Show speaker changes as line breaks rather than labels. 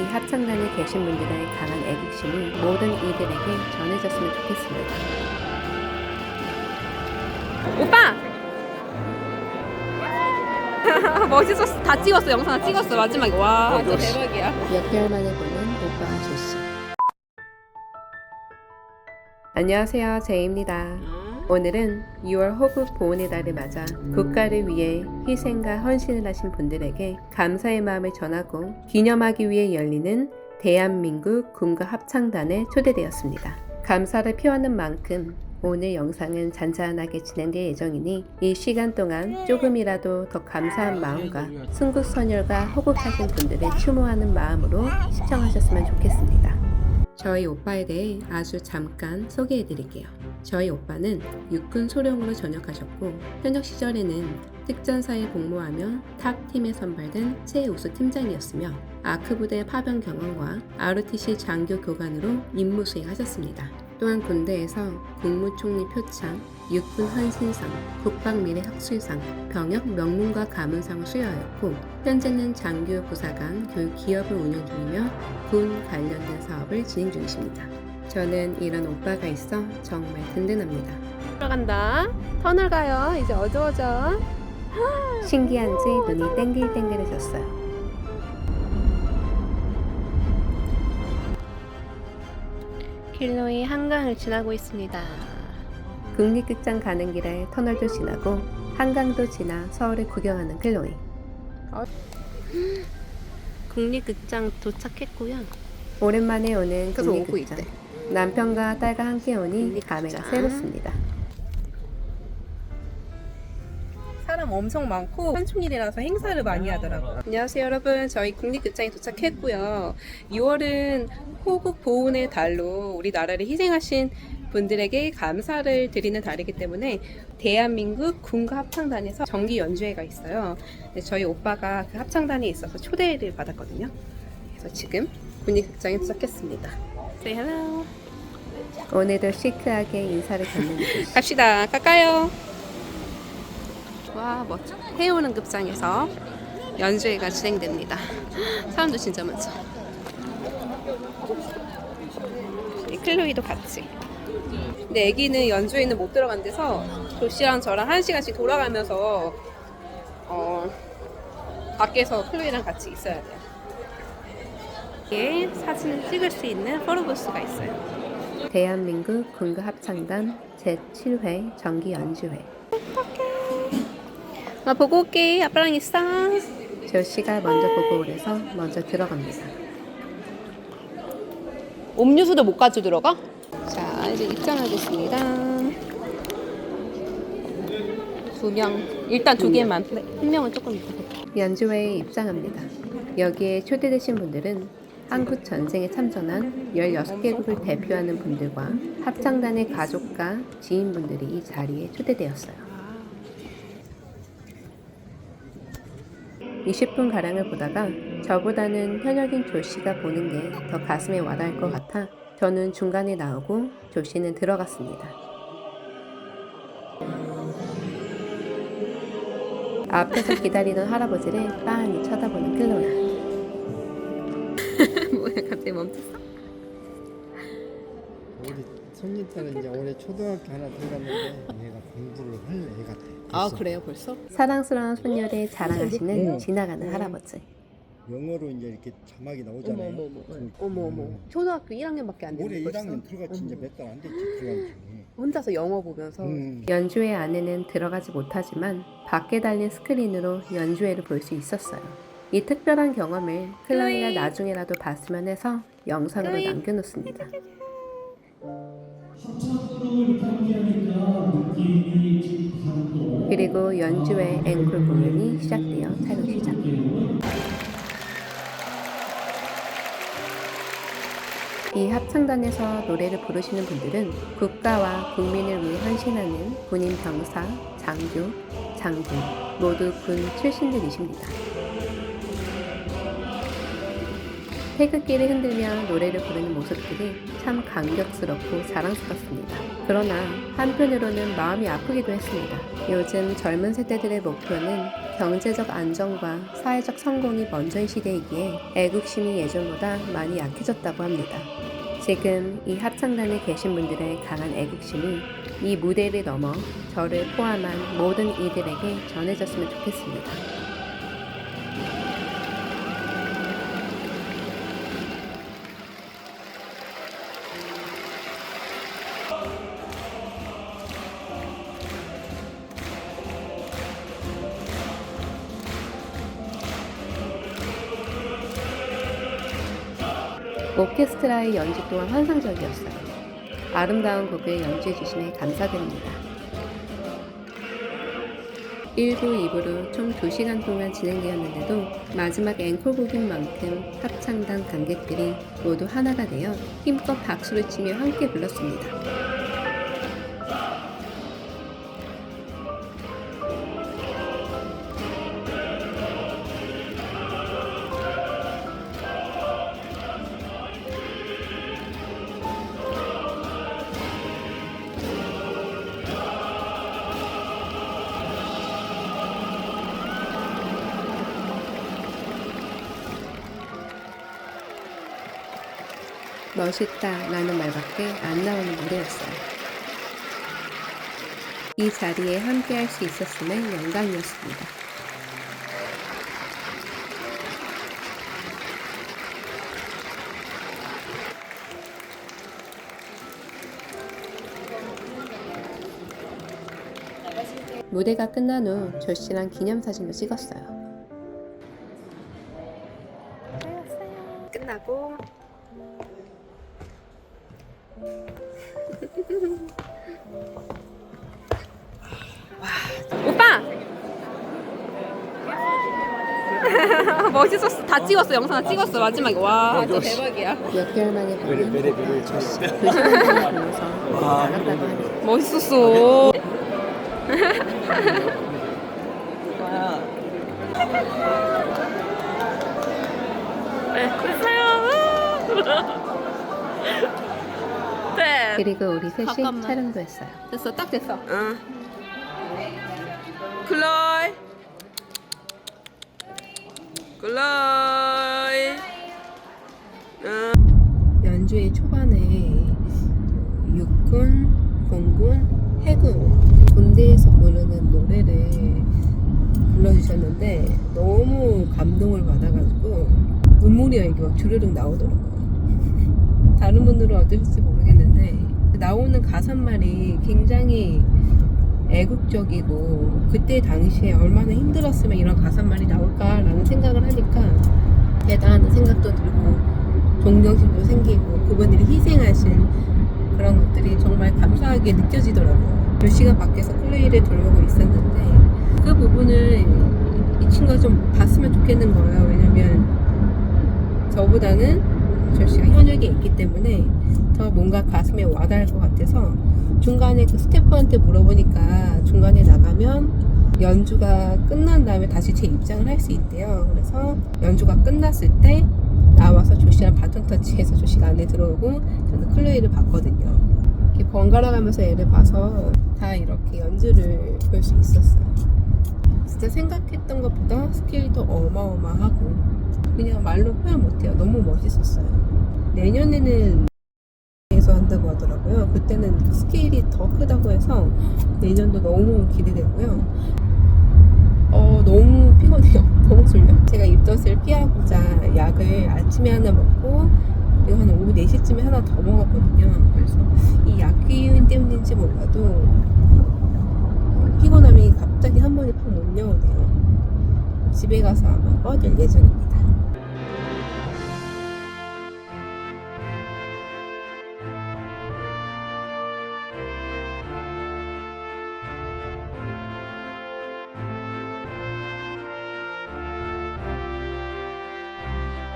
이 합창단에 계신 분들의 강한 애국심이 모든 이들에게 전해졌으면 좋겠습니다.
오빠! 멋있었어. 다 찍었어. 영상 다 찍었어. 마지막에. 와, 진짜 대박이야.
몇 개월 만에 보는 오빠 조씨. 안녕하세요, 제이입니다. 오늘은 6월 호국 보훈의 달을 맞아 국가를 위해 희생과 헌신을 하신 분들에게 감사의 마음을 전하고 기념하기 위해 열리는 대한민국 군가 합창단에 초대되었습니다. 감사를 표하는 만큼 오늘 영상은 잔잔하게 진행될 예정이니 이 시간 동안 조금이라도 더 감사한 마음과 순국선열과 호국하신 분들을 추모하는 마음으로 시청하셨으면 좋겠습니다. 저희 오빠에 대해 아주 잠깐 소개해 드릴게요. 저희 오빠는 육군 소령으로 전역하셨고 현역 시절에는 특전사에 복무하며 탑팀에 선발된 최우수 팀장이었으며 아크 부대 파병 경험과 ROTC 장교 교관으로 임무 수행하셨습니다. 또한 군대에서 국무총리 표창, 육군 헌신상, 국방미래 혁신상, 병역 명문과 가문상을 수여하였고 현재는 장교 부사관 교육 기업을 운영 중이며 군 관련된 사업을 진행 중이십니다. 저는 이런 오빠가 있어 정말 든든합니다.
들어간다. 터널 가요. 이제 어두워져.
신기한지 눈이 땡글땡글해졌어요.
길로이 한강을 지나고 있습니다.
국립극장 가는 길에 터널도 지나고 한강도 지나 서울을 구경하는 클로이.
국립극장 도착했고요.
오랜만에 오는 국립극장. 남편과 딸과 함께 오니
국립극장.
감회가 새롭습니다.
사람 엄청 많고 현충일이라서 행사를 많이 하더라고요. 안녕하세요 여러분. 저희 국립극장에 도착했고요. 6월은 호국 보훈의 달로 우리나라를 희생하신 분들에게 감사를 드리는 달이기 때문에 대한민국 군가 합창단에서 정기 연주회가 있어요. 근데 저희 오빠가 그 합창단에 있어서 초대를 받았거든요. 그래서 지금 국립극장에 도착했습니다. Say hello.
오늘도 시크하게 인사를 건네는
갑시다. 갈까요? 와 멋져. 해오는 급장에서 연주회가 진행됩니다. 사람도 진짜 많죠. 이 클로이도 같이. 근데 아기는 연주회는 못 들어간 데서 조씨랑 저랑 한 시간씩 돌아가면서 어, 밖에서 클로이랑 같이 있어야 돼요. 여기에 사진을 찍을 수 있는 포토부스가 있어요.
대한민국 군가 합창단 제7회 정기 연주회.
나 보고 올게. 아빠랑 있어.
조씨가 먼저 보고 오래서 먼저 들어갑니다.
음료수도 못 가져 들어가? 자, 이제 입장하겠습니다. 두 명. 일단 두 개만. 네, 한 명은 조금 있고.
연주회에 입장합니다. 여기에 초대되신 분들은 한국 전쟁에 참전한 16개국을 대표하는 분들과 합창단의 가족과 지인분들이 이 자리에 초대되었어요. 20분 가량을 보다가 저보다는 현역인 조 씨가 보는 게 더 가슴에 와닿을 것 같아 저는 중간에 나오고 조 씨는 들어갔습니다. 앞에서 기다리던 할아버지를 빤히 쳐다보는 클로이.
갑자기 멈췄어?
우리 손님딸은 이제 올해 초등학교 하나 들어갔는데 얘가 공부를 할 애가 돼.
아,
벌써.
그래요, 벌써?
사랑스러운 손녀를 자랑하시는
음.
지나가는 할아버지.
영어로 이제 이렇게 자막이 나오잖아요.
어머, 어머, 어머.
그-
어머, 어머.
음.
초등학교 1학년밖에 안
올해
됐는데
1학년 들어갔지 이제 몇 달 안 됐지 들어간 지.
혼자서 영어 보면서
음.
연주회 안에는 들어가지 못하지만 밖에 달린 스크린으로 연주회를 볼 수 있었어요. 이 특별한 경험을 클로이가
클로이.
나중에라도 봤으면 해서 영상으로
클로이.
남겨놓습니다. 그리고 연주회 앵콜 공연이 시작되어 촬영 시작. 이 합창단에서 노래를 부르시는 분들은 국가와 국민을 위해 헌신하는 군인 병사, 장교, 장군 모두 군 출신들이십니다. 태극기를 흔들며 노래를 부르는 모습들이 참 감격스럽고 자랑스럽습니다. 그러나 한편으로는 마음이 아프기도 했습니다. 요즘 젊은 세대들의 목표는 경제적 안정과 사회적 성공이 먼저인 시대이기에 애국심이 예전보다 많이 약해졌다고 합니다. 지금 이 합창단에 계신 분들의 강한 애국심이 이 무대를 넘어 저를 포함한 모든 이들에게 전해졌으면 좋겠습니다. 오케스트라의 연주 또한 환상적이었어요. 아름다운 곡을 연주해 주심에 감사드립니다. 1부, 2부로 총 2시간 동안 진행되었는데도 마지막 앵콜곡인 만큼 합창단 관객들이 모두 하나가 되어 힘껏 박수를 치며 함께 불렀습니다. 멋있다 라는 말밖에 안 나오는 무대였어요. 이 자리에 함께 할 수 있었음에 영광이었습니다. 무대가 끝난 후 조씨랑 기념사진도 찍었어요.
오빠! 멋있었어. 다 찍었어. 영상 다 찍었어. 마지막에. 와 진짜 대박이야.
몇 개월 만에 보는 보면서. 나갔다고 하네요.
멋있었어. 네, 됐어요 네
그리고 우리 셋이
잠깐만.
촬영도 했어요.
됐어 딱 됐어
응. 클로이. 클로이. 응.
연주의 초반에 육군, 공군, 해군 군대에서 부르는 노래를 불러주셨는데 너무 감동을 받아가지고 눈물이 이렇게 막 주르륵 나오더라고요. 다른 분들은 어떠실지 모르겠 는데 나오는 가사말이 굉장히 애국적이고 그때 당시에 얼마나 힘들었으면 이런 가사말이 나올까라는 생각을 하니까 대단한 생각도 들고 동정심도 생기고 그분들이 희생하신 그런 것들이 정말 감사하게 느껴지더라고요. 몇 시간 밖에서 플레이를 돌보고 있었는데 그 부분을 이 친구가 좀 봤으면 좋겠는 거예요. 왜냐면 저보다는 저 씨가 현역에 있기 때문에 더 뭔가 가슴에 와닿을 것 같아서 중간에 그 스태프한테 물어보니까 중간에 나가면 연주가 끝난 다음에 다시 제 입장을 할 수 있대요. 그래서 연주가 끝났을 때 나와서 조씨랑 바톤 터치해서 조씨가 안에 들어오고 저는 클로이를 봤거든요. 이렇게 번갈아 가면서 얘를 봐서 다 이렇게 연주를 볼 수 있었어요. 진짜 생각했던 것보다 스케일이 더 어마어마하고 그냥 말로 표현 못해요. 너무 멋있었어요. 내년에는 에서 한다고 하더라고요. 그때는 그 스케일이 더 크다고 해서 내년도 너무 기대되고요. 어, 너무 피곤해요. 너무 졸려. 제가 입덧을 피하고자 약을 아침에 하나 먹고 그리고 한 오후 4시쯤에 하나 더 먹었거든요. 그래서 이 약 기운 때문인지 몰라도 어, 피곤함이 갑자기 한 번에 팍 몰려오네요. 집에 가서 아마 뻗을 예정입니다.